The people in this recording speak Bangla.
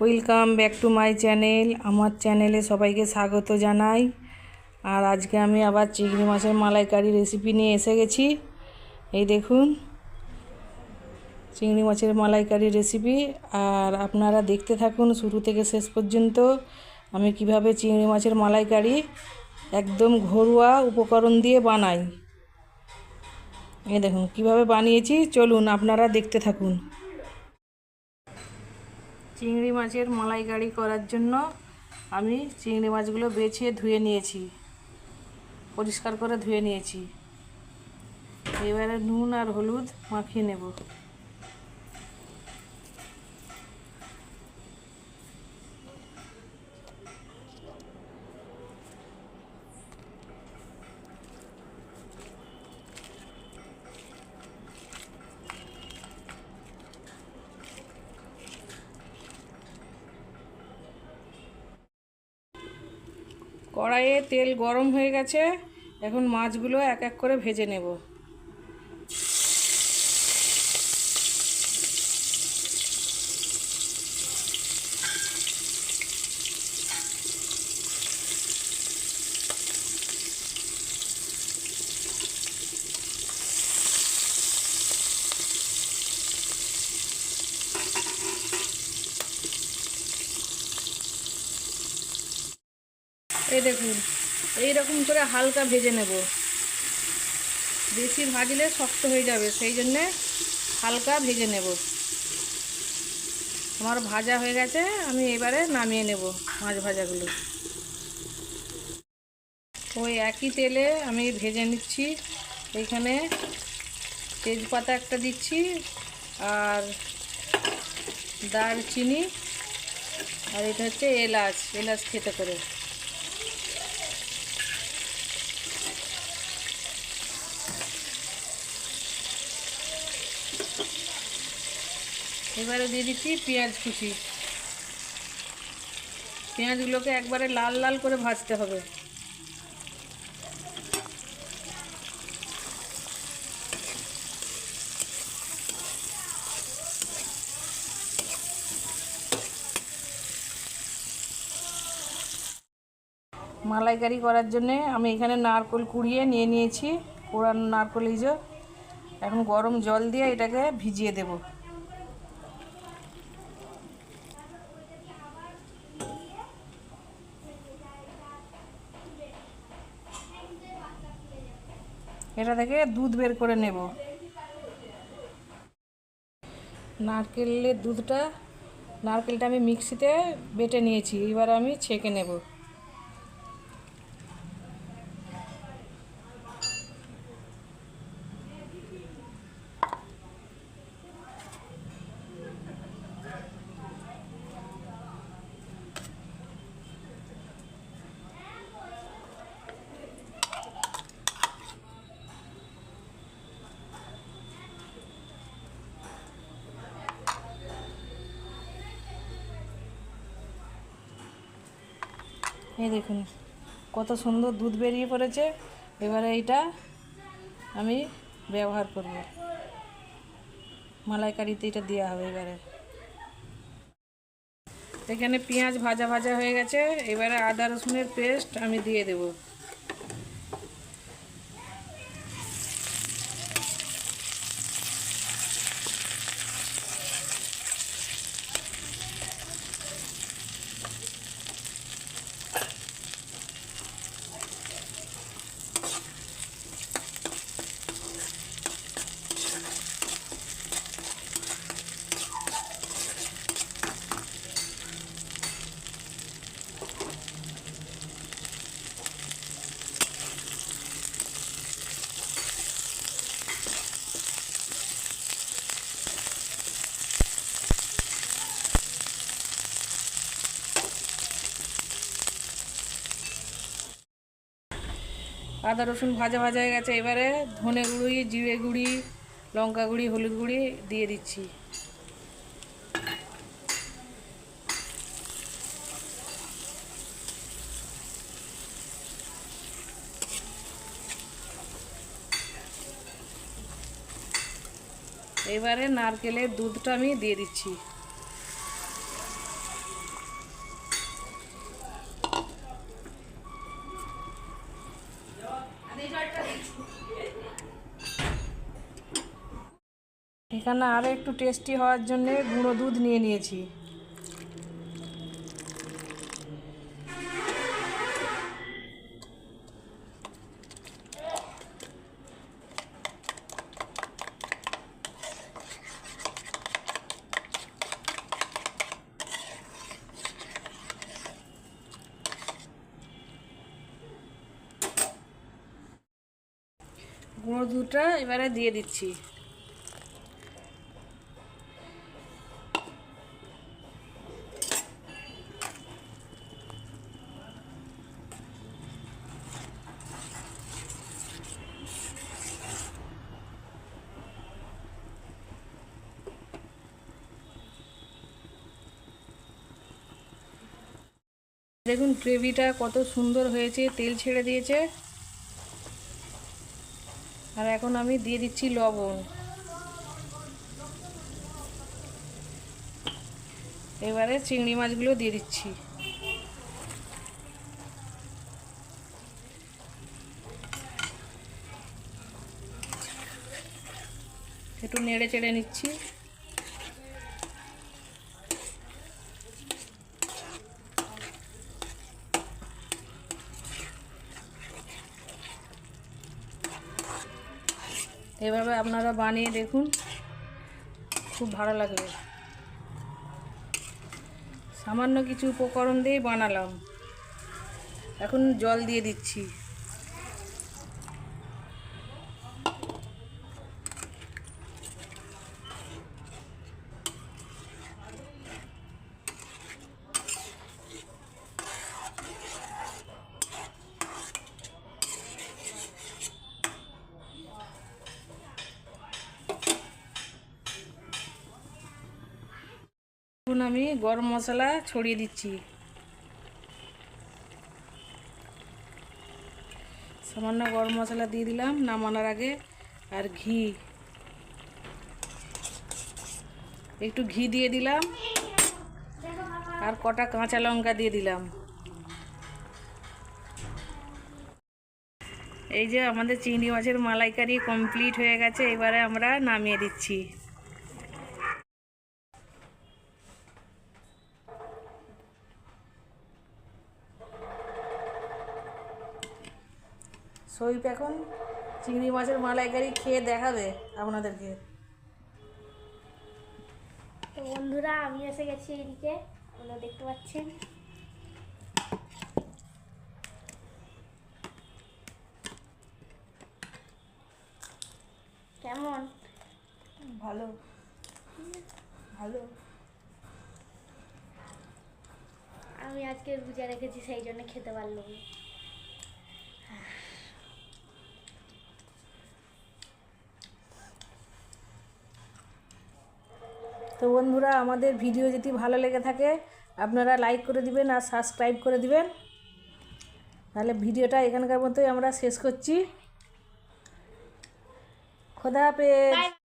Welcome back to my channel আমার চ্যানেলে সবাইকে স্বাগত জানাই। আর আজকে আমি আবার চিংড়ি মাছের মালাইকারি রেসিপি নিয়ে এসে গেছি। এই দেখুন, চিংড়ি মাছের মালাইকারি রেসিপি আর আপনারা দেখতে থাকুন শুরু থেকে শেষ পর্যন্ত আমি কীভাবে চিংড়ি মাছের মালাইকারি একদম ঘরোয়া উপকরণ দিয়ে বানাই। এই দেখুন, কীভাবে বানিয়েছি, চলুন আপনারা দেখতে থাকুন। চিংড়ি মাছের মালাইকারি করার জন্য আমি চিংড়ি মাছগুলো বেছে ধুয়ে নিয়েছি, পরিষ্কার করে ধুয়ে নিয়েছি। এবারে নুন আর হলুদ মাখিয়ে নেব। কড়াইয়ে তেল গরম হয়ে গেছে। এখন মাছগুলো এক এক করে ভেজে নেব। এই দেখুন এই রকম করে হালকা ভেজে নেব। বেশি ভাজলে শক্ত হয়ে যাবে, সেই জন্যে হালকা ভেজে নেব। আমার ভাজা হয়ে গেছে, আমি এবারে নামিয়ে নেব মাছ ভাজাগুলো। ওই একই তেলে আমি ভেজে নিচ্ছি। এইখানে তেজপাতা একটা দিচ্ছি আর দারচিনি, আর এটা হচ্ছে এলাচ এলাচ খেতে করে। এবারে দিয়ে দিচ্ছি পেঁয়াজ কুচি। পেঁয়াজগুলোকে একবারে লাল লাল করে ভাজতে হবে। মালাইকারি করার জন্যে আমি এখানে নারকোল কুড়িয়ে নিয়ে নিয়েছি। কোড়ানো নারকোল যে, এখন গরম জল দিয়ে এটাকে ভিজিয়ে দেবো। এটা থেকে দুধ বের করে নেব। নারকেলের দুধটা, নারকেলটা আমি মিক্সিতে বেটে নিয়েছি, এবার আমি ছেঁকে নেব। এই দেখুন, কত সুন্দর দুধ বেরিয়ে পড়েছে। এবারে এইটা আমি ব্যবহার করব। মালাইকারিতে এটা দেওয়া হবে এবারে। এখানে পেঁয়াজ ভাজা ভাজা হয়ে গেছে। এবারে আদা রসুনের পেস্ট আমি দিয়ে দেব। আদা রসুন ভাজা ভাজা হয়ে গেছে। এবারে ধনে গুঁড়ি, জিরে গুঁড়ি, লঙ্কা গুঁড়ি, হলুদ গুঁড়ি দিয়ে দিচ্ছি। এবারে নারকেলের দুধটা আমি দিয়ে দিচ্ছি। এখানে আরও একটু টেস্টি হওয়ার জন্যে গুঁড়ো দুধ নিয়ে নিয়েছি। গুঁড়ো দুধটা এবারে দিয়ে দিচ্ছি। দেখুন গ্রেভিটা কত সুন্দর হয়েছে, তেল ছেড়ে দিয়েছে। আর এখন আমি দিয়ে দিচ্ছি লবণ। এবারে চিংড়ি মাছগুলো দিয়ে দিচ্ছি। একটু নেড়ে চেড়ে নিচ্ছি। এভাবে আপনারা বানিয়ে দেখুন। খুব ভালো লাগবে। সামান্য কিছু উপকরণ দিয়ে বানালাম। এখন জল দিয়ে দিচ্ছি। আমি গরম মশলা ছড়িয়ে দিচ্ছি। সামান্য গরম মশলা দিয়ে দিলাম নামানোর আগে আর ঘি। একটু ঘি দিয়ে দিলাম আর কটা কাঁচা লঙ্কা দিয়ে দিলাম। এই যে আমাদের চিংড়ি মাছের মালাইকারি কমপ্লিট হয়ে গেছে, এবারে আমরা নামিয়ে দিচ্ছি। সৈপ এখন চিংড়ি মাছের মালাইকারি খেয়ে দেখাবে আপনাদেরকে। তো বন্ধুরা আমি এসে গেছি এদিকে। ওগুলো দেখতে পাচ্ছেন। কেমন? ভালো। ভালো। আমি আজকে রোজা রেখেছি সেই জন্য খেতে পারলাম না। তো বন্ধুরা, আমাদের ভিডিও যদি ভালো লেগে থাকে, আপনারা লাইক করে দিবেন আর সাবস্ক্রাইব করে দিবেন। তাহলে ভিডিওটা এখানকার মতোই আমরা শেষ করছি। খোদা হাফেজ।